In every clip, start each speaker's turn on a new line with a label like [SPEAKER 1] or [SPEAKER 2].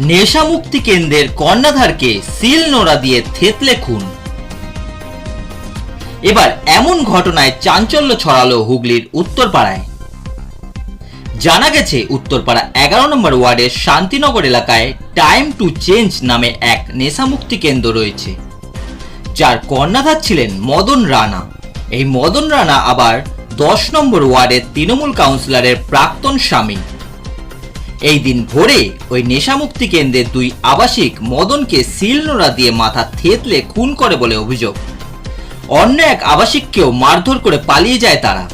[SPEAKER 1] নেশামুক্তি কেন্দ্রের কর্ণাধারকে সিল নোড়া দিয়ে থেতলে খুন। এবার এমন ঘটনায় চাঞ্চল্য ছড়ালো হুগলির উত্তরপাড়ায়। জানা গেছে, উত্তরপাড়া এগারো নম্বর ওয়ার্ডের শান্তিনগর এলাকায় টাইম টু চেঞ্জ নামে এক নেশামুক্তি কেন্দ্র রয়েছে। যার কর্ণাধার ছিলেন মদন রানা। এই মদন রানা আবার দশ নম্বর ওয়ার্ডের তৃণমূল কাউন্সিলরের প্রাক্তন স্বামী। এই দিন ভোরে ওই নেশামুক্তি কেন্দ্রের দুই আবাসিক মদনকে সিলনোড়া দিয়ে মাথা থেতলে খুন করে বলে অভিযোগ। অন্য এক আবাসিককেও মারধর করে পালিয়ে যায় তারা।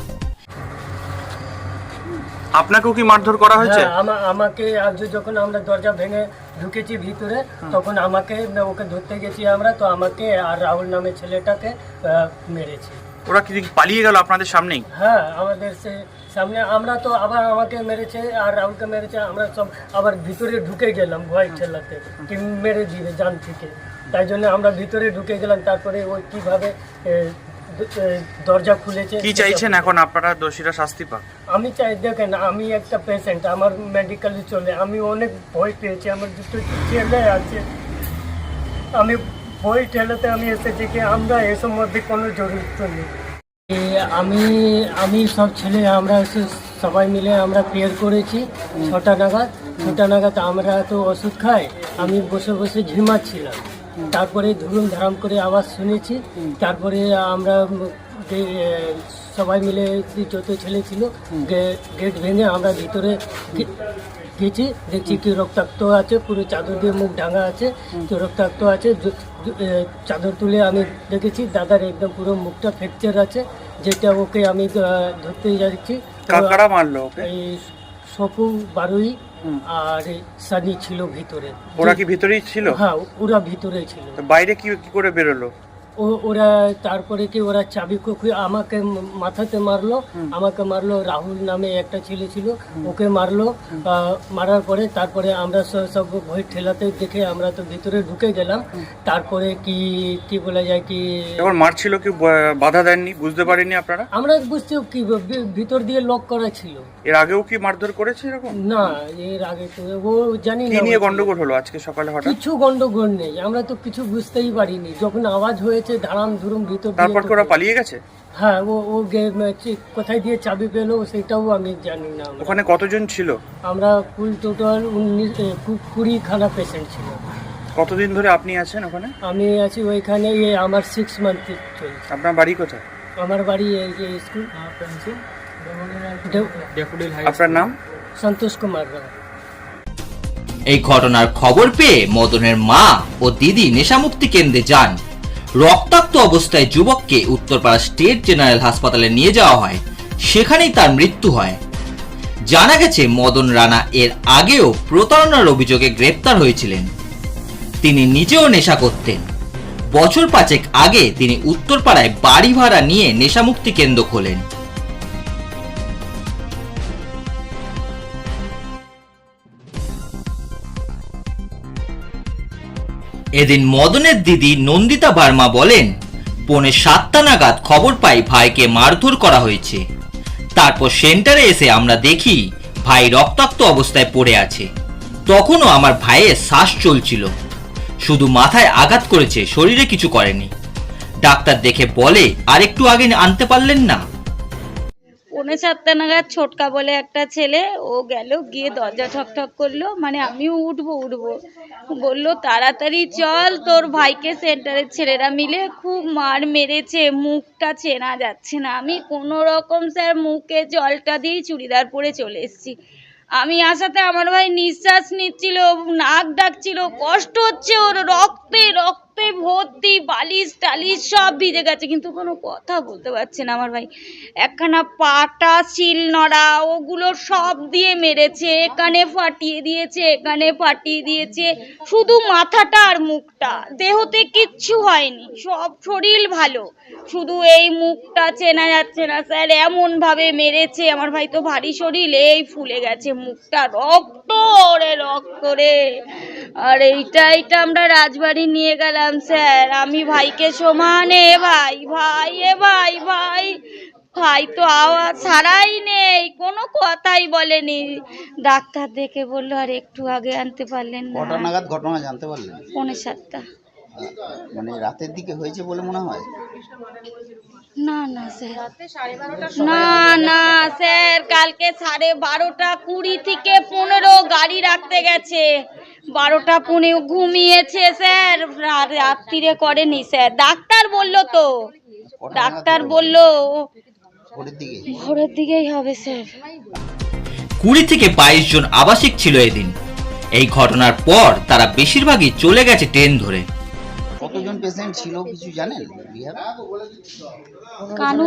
[SPEAKER 2] আপনাকেও কি মারধর করা হয়েছে?
[SPEAKER 3] হ্যাঁ, আমা- আমাকে আজ যখন আমরা দরজা ভেঙে ঢুকেছি ভিতরে তখন আমাকে ওকে ধরতে গেছি আমরা তো আমাকে আর রাহুল নামে ছেলেটাকে আহ, মেরেছে।
[SPEAKER 2] ওরা কি পালিয়ে গেল আপনাদের সামনেই?
[SPEAKER 3] হ্যাঁ আমাদের সে সামনে আমরা তো আবার আমাকে মেরেছে আর রাহুলকে মেরেছে আমরা সব আবার ভিতরে ঢুকে গেলাম ভয় ঠেলাতে কি মেরে দিবে জান থেকে। তাই জন্য আমরা ভিতরে ঢুকে গেলাম তারপরে ওই কীভাবে দরজা খুলেছে।
[SPEAKER 2] কি চাইছেন এখন আপনারা দোষীরা শাস্তি পাক?
[SPEAKER 3] আমি চাই দেখেন আমি একটা পেশেন্ট আমার মেডিকেলে চলে আমি অনেক ভয় পেয়েছি আমার দুটো ছেলে আছে। আমি ভয় ঠেলাতে আমি এসেছি কি আমরা এ সম্বন্ধে কোনো জড়িত নেই। আমি আমি সব ছেলে আমরা সবাই মিলে আমরা প্রেয়ার করেছি ছটা নাগাদ। ছটা নাগাদ আমরা তো ওষুধ খাই, আমি বসে বসে ঝিমাচ্ছিলাম তারপরে ধরুন ধারাম করে আওয়াজ শুনেছি। তারপরে আমরা সবাই মিলে যত ছেলে ছিল গেট ভেঙে আমরা ভিতরে গেছি দেখছি কি রক্তাক্ত আছে পুরো চাদর দিয়ে মুখ ঢাকা আছে তো রক্তাক্ত আছে চাদর তুলে আমি দেখেছি দাদার একদম পুরো মুখটা ফ্র্যাকচার আছে যেটা ওকে আমি ধরতে যাচ্ছি।
[SPEAKER 2] মারলো
[SPEAKER 3] এই সপু বারুই আর সানি ছিল ভিতরে।
[SPEAKER 2] ওরা কি ভিতরেই ছিল?
[SPEAKER 3] হ্যাঁ ওরা ভিতরেই ছিল।
[SPEAKER 2] বাইরে কি করে বেরোলো?
[SPEAKER 3] ও ওরা তারপরে কি ওরা চাবি কুকুর আমাকে মাথাতে মারলো। আমাকে মারলো রাহুল নামে একটা ছেলে ছিল ওকে মারলো। মারার পরে তারপরে আমরা সব ভয় ঠেলাতে দেখে আমরা তো ভিতরে ঢুকে গেলাম। তারপরে কি কি বলা যায় কি
[SPEAKER 2] যখন মারছিল কি বা- বাধা দেননি বুঝতে পারেননি আপনারা?
[SPEAKER 3] আমরা বুঝতে কি ভিতর দিয়ে লক করা ছিল।
[SPEAKER 2] এর আগেও কি মারধর করেছে এরকম?
[SPEAKER 3] না এর আগে তো ও জানি না
[SPEAKER 2] কি
[SPEAKER 3] নিয়ে
[SPEAKER 2] গন্ডগোল হলো আজকে সকালে হঠাৎ?
[SPEAKER 3] কিছু গন্ডগোল নেই আমরা তো কিছু বুঝতেই পারিনি। যখন আওয়াজ হয়েছে ধারাম ধুরুম ভিতর
[SPEAKER 2] তারপর কি ওরা পালিয়ে গেছে?
[SPEAKER 3] হ্যাঁ ও ও কোথায় দিয়ে চাবি পেল সেটাও আমি জানি না
[SPEAKER 2] ওখানে কতজন ছিল?
[SPEAKER 3] আমরা ফুল টোটাল উনিশ এ, কু- কুড়িখানা পেশেন্ট ছিল।
[SPEAKER 2] কতদিন ধরে আপনি আছেন ওখানে?
[SPEAKER 3] আমি আছি ওইখানে আমার সিক্স মান্থ চলছে।
[SPEAKER 2] আপনার বাড়ি কোথায়?
[SPEAKER 3] আমার বাড়ি এই যে স্কুল
[SPEAKER 2] আপনার নাম?
[SPEAKER 3] সন্তোষ কুমার রায়।
[SPEAKER 1] এই ঘটনার খবর পেয়ে মদনের মা ও দিদি নেশামুক্তি কেন্দ্রে যান। রক্তাক্ত অবস্থায় যুবককে উত্তরপাড়া স্টেট জেনারেল হাসপাতালে নিয়ে যাওয়া হয়। সেখানেই তার মৃত্যু হয়। জানা গেছে, মদন রানা এর আগেও প্রতারণার অভিযোগে গ্রেপ্তার হয়েছিলেন। তিনি নিজেও নেশা করতেন। বছর পাঁচেক আগে তিনি উত্তরপাড়ায় বাড়ি ভাড়া নিয়ে নেশামুক্তি কেন্দ্র খোলেন। এদিন মদনের দিদি নন্দিতা বার্মা বলেন, পৌনে সাতটা নাগাদ খবর পাই ভাইকে মারধর করা হয়েছে। তারপর সেন্টারে এসে আমরা দেখি ভাই রক্তাক্ত অবস্থায় পড়ে আছে। তখনও আমার ভাইয়ের শ্বাস চলছিল। শুধু মাথায় আঘাত করেছে, শরীরে কিছু করেনি। ডাক্তার দেখে বলে আর একটু আগে আনতে পারলেন না?
[SPEAKER 4] পৌনে সাতটা নাগাদ ছোটকা বলে একটা ছেলে, ও গেল, গিয়ে দরজা ঠক ঠক করল মানে আমিও উঠবো উঠবো। বলল, তাড়াতাড়ি চল, তোর ভাইকে সেন্টারের ছেলেরা মিলে খুব মার মেরেছে, মুখটা চেনা যাচ্ছে না। আমি কোনো রকম, স্যার, মুখে জলটা দিয়ে চুড়িদার পরে চলে এসেছি। আমি আসাতে আমার ভাই নিঃশ্বাস নিচ্ছিল, নাক ডাকছিল, কষ্ট হচ্ছে ওর রক্তে রক্তে ভর্তি, বালিশ টালিশ সব ভিজে গেছে, কিন্তু কোনো কথা বলতে পারছে না আমার ভাই। একখানা পাটা, শিল নড়া, ওগুলো সব দিয়ে মেরেছে, এখানে ফাটিয়ে দিয়েছে, এখানে ফাটিয়ে দিয়েছে, শুধু মাথাটা আর মুখটা। দেহতে কিচ্ছু হয়নি, সব শরীর ভালো। শুধু এই মুখটা চেনা যাচ্ছে না, স্যার এমন ভাবে মেরেছে। আমার ভাই তো ভারী শরীর, এই ফুলে গেছে মুখটা রক্ত রে রক্ত রে। আর এইটা এইটা আমরা রাজবাড়ি নিয়ে গেলাম। স্যার আমি ভাইকে সমানে ভাই ভাই এ ভাই ভাই ভাই তো আওয়াজ ছাড়াই নেই কোনো কথাই বলেনি। ডাক্তার দেখে বলল আর একটু আগে আনতে পারলেন না।
[SPEAKER 5] কটা নাগাদ ঘটনা জানতে পারলেন?
[SPEAKER 4] পৌনে সাতটা।
[SPEAKER 5] মানে রাতের দিকে হয়েছে বলে মনে হয়?
[SPEAKER 4] না না স্যার। না না স্যার কালকে সাড়ে বারোটা কুড়ি থেকে পনেরো গাড়ি রাখতে গেছে। বারোটা পুনে ঘুমিয়েছে স্যার। রাত্রিরে করেনি স্যার। ডাক্তার বলল তো। ডাক্তার বলল
[SPEAKER 5] ভোরের
[SPEAKER 4] দিকেই হবে স্যার।
[SPEAKER 1] কুড়ি থেকে বাইশ জন আবাসিক ছিল এদিন। এই ঘটনার পর তারা বেশিরভাগই চলে গেছে ট্রেন ধরে।
[SPEAKER 5] কতজন পেশেন্ট ছিল কিছু জানেন?
[SPEAKER 4] কানু?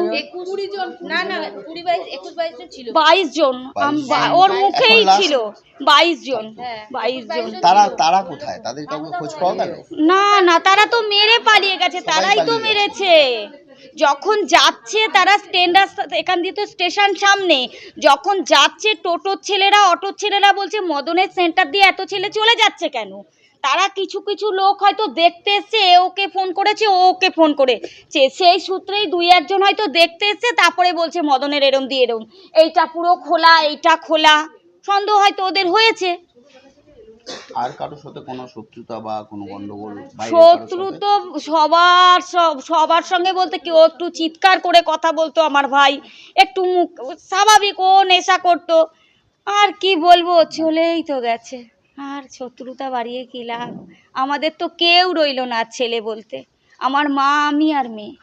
[SPEAKER 4] বাইশ জন আম- বা- ওর মুখেই ছিল। বাইশ জন। বাইশ জন
[SPEAKER 5] তারা তারা কোথায়? তাদের কাউকে খোঁজ পাওয়া গেল?
[SPEAKER 4] না না তারা তো মেরে পালিয়ে গেছে। তারাই তো মেরেছে। যখন যাচ্ছে তারা স্ট্যান্ড এখান দিয়ে তো স্টেশন সামনে। যখন যাচ্ছে টোটোর ছেলেরা অটোর ছেলেরা বলছে মদনের সেন্টার দিয়ে এত ছেলে চলে যাচ্ছে কেন? তারা কিছু কিছু লোক হয়তো দেখতে এসছে এ ওকে ফোন করেছে ও ওকে ফোন করেছে সেই সূত্রেই দুই একজন হয়তো দেখতে এসছে তারপরে বলছে মদনের এরম দিয়ে এরম। এইটা পুরো খোলা এইটা খোলা। সন্দেহ হয়তো ওদের হয়েছে।
[SPEAKER 5] আর কারোর সাথে কোনো শত্রুতা বা কোনো গন্ডগোল
[SPEAKER 4] শত্রু তো সবার সব সবার সঙ্গে বলতে কেউ একটু চিৎকার করে কথা বলতো আমার ভাই। একটু মুখ স্বাভাবিক ও নেশা করতো। আর কি বলব চলেই তো গেছে। আর শত্রুতা বাড়িয়ে কি লাভ? আমাদের তো কেউ রইল না ছেলে বলতে। আমার মা আমি আর মেয়ে।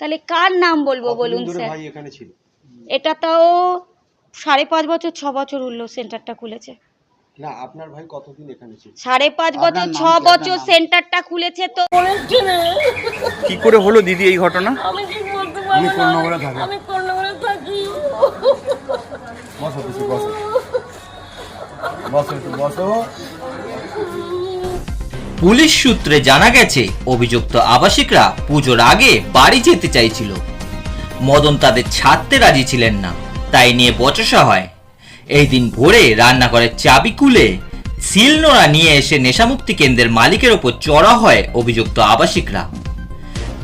[SPEAKER 4] তাহলে কার নাম বলব বলুন স্যার? এটা তাও সাড়ে পাঁচ বছর ছ বছর উঠল সেন্টারটা খুলেছে।
[SPEAKER 6] না আপনার ভাই কতদিন এখানে ছিল?
[SPEAKER 4] সাড়ে পাঁচ বছর ছ বছর সেন্টারটা খুলেছে তো।
[SPEAKER 2] কি করে হলো দিদি এই ঘটনা?
[SPEAKER 3] আমি ঠিক বলতে পারব আমি কর্ণগরে থাকি।
[SPEAKER 6] বসো বসো।
[SPEAKER 1] পুলিশ সূত্রে জানা গেছে, অভিযুক্ত আবাসিকরা পুজোর আগে বাড়ি যেতে চাইছিল। মদন তাদের ছাড়তে রাজি ছিলেন না, তাই নিয়ে বচসা হয়। এই দিন ভোরে রান্নাঘরের চাবি খুলে সিলনোড়া নিয়ে এসে নেশামুক্তি কেন্দ্রের মালিকের ওপর চড়া হয় অভিযুক্ত আবাসিকরা।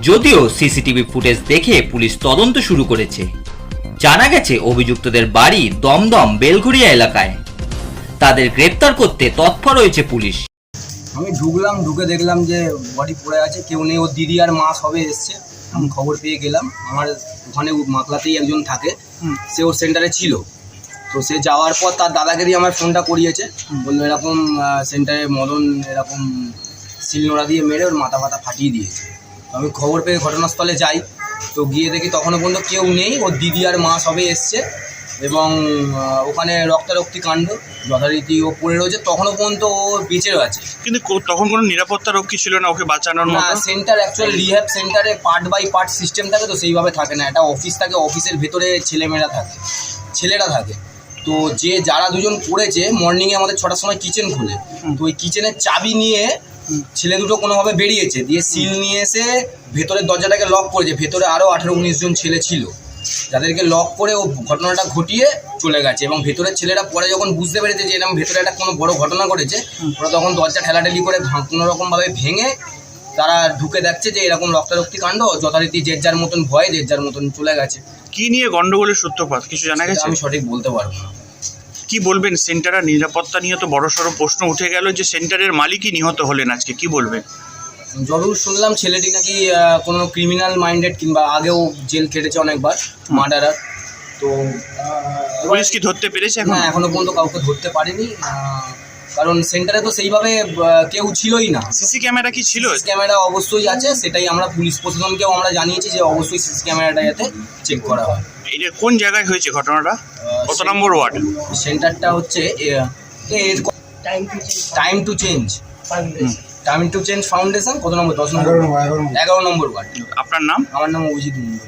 [SPEAKER 1] যদিও সিসিটিভি ফুটেজ দেখে পুলিশ তদন্ত শুরু করেছে। জানা গেছে, অভিযুক্তদের বাড়ি দমদম বেলঘরিয়া এলাকায়। তাদের গ্রেপ্তার করতে তৎপর রয়েছে পুলিশ।
[SPEAKER 7] আমি ঢুকলাম ঢুকে দেখলাম যে বডি পড়ে আছে কেউ নেই ওর দিদি আর মা সবে এসছে। আমি খবর পেয়ে গেলাম আমার ওখানে মাকলাতেই একজন থাকে সে ওর সেন্টারে ছিল। তো সে যাওয়ার পর তার দাদাকে দিয়ে আমার ফোনটা করিয়েছে বলল এরকম সেন্টারে মদন এরকম শিলনোড়া দিয়ে মেরে ওর মাথা ফাতা ফাটিয়ে দিয়েছে। তো আমি খবর পেয়ে ঘটনাস্থলে যাই তো গিয়ে দেখি তখনও পর্যন্ত কেউ নেই ওর দিদি আর মা সবে এসছে। এবং ওখানে রক্তারক্তি কাণ্ড যথারীতি ও পড়ে রয়েছে। তখনও পর্যন্ত ও বেঁচে আছে।
[SPEAKER 2] কিন্তু তখন কোনো নিরাপত্তা রক্ষী ছিল না ওকে বাঁচানোর
[SPEAKER 7] না সেন্টার অ্যাকচুয়ালি রিহ্যাব সেন্টারে পার্ট বাই পার্ট সিস্টেম থাকে তো সেইভাবে থাকে না। একটা অফিস থাকে অফিসের ভেতরে ছেলেমেয়েরা থাকে ছেলেরা থাকে। তো যে যারা দুজন পড়েছে মর্নিংয়ে আমাদের ছটার সময় কিচেন খুলে। তো ওই কিচেনের চাবি নিয়ে ছেলে দুটো কোনোভাবে বেরিয়েছে। দিয়ে সিল নিয়ে এসে ভেতরের দরজাটাকে লক করেছে। ভেতরে আরও আঠেরো উনিশ জন ছেলে ছিল। যাদেরকে লক করে ও ঘটনাটা ঘটিয়ে চলে গেছে এবং ভেতরের ছেলেরা পরে যখন বুঝতে পেরেছে যে এরকম ভেতরে একটা কোনো বড় ঘটনা ঘটেছে ওরা তখন দরজা ঠেলাঠেলি করে ভা- কোনো রকমভাবে ভেঙে তারা ঢুকে দেখছে যে এরকম রক্তারক্তি কাণ্ড যথারীতি যে যার মতন ভয় যে যার মতন চলে গেছে।
[SPEAKER 2] কি নিয়ে গন্ডগোলের সূত্রপাত কিছু জানা গেছে?
[SPEAKER 7] আমি সঠিক বলতে পারব না।
[SPEAKER 2] কি বলবেন? সেন্টারের নিরাপত্তা নিয়ে তো বড় সড়ো প্রশ্ন উঠে গেল যে সেন্টারের মালিকই নিহত হলেন আজকে কি বলবেন?
[SPEAKER 7] যতদূর শুনলাম ছেলেটি নাকি কোনো ক্রিমিনাল মাইন্ডেড কিংবা আগেও জেল খেটেছে অনেকবার মার্ডারার তো
[SPEAKER 2] পুলিশ কি ধরতে পেরেছে এখন?
[SPEAKER 7] না এখনও পর্যন্ত কাউকে ধরতে পারেনি কারণ সেন্টারে তো সেইভাবে কেউ ছিলই না।
[SPEAKER 2] সিসি ক্যামেরা কি ছিল?
[SPEAKER 7] সিসি ক্যামেরা অবশ্যই আছে সেটাই আমরা পুলিশ প্রশাসনকেও আমরা জানিয়েছি যে অবশ্যই সিসি ক্যামেরাটা যাতে চেক করা হয়।
[SPEAKER 2] এটা কোন জায়গায় হয়েছে ঘটনাটা? কত নম্বর ওয়ার্ড?
[SPEAKER 7] সেন্টারটা হচ্ছে time to change time to change foundation কত নম্বর? দশ নম্বর। এগারো নম্বর ওয়ার্ড।
[SPEAKER 2] আপনার নাম?
[SPEAKER 7] আমার নাম অভিজিৎ মুন্ডা।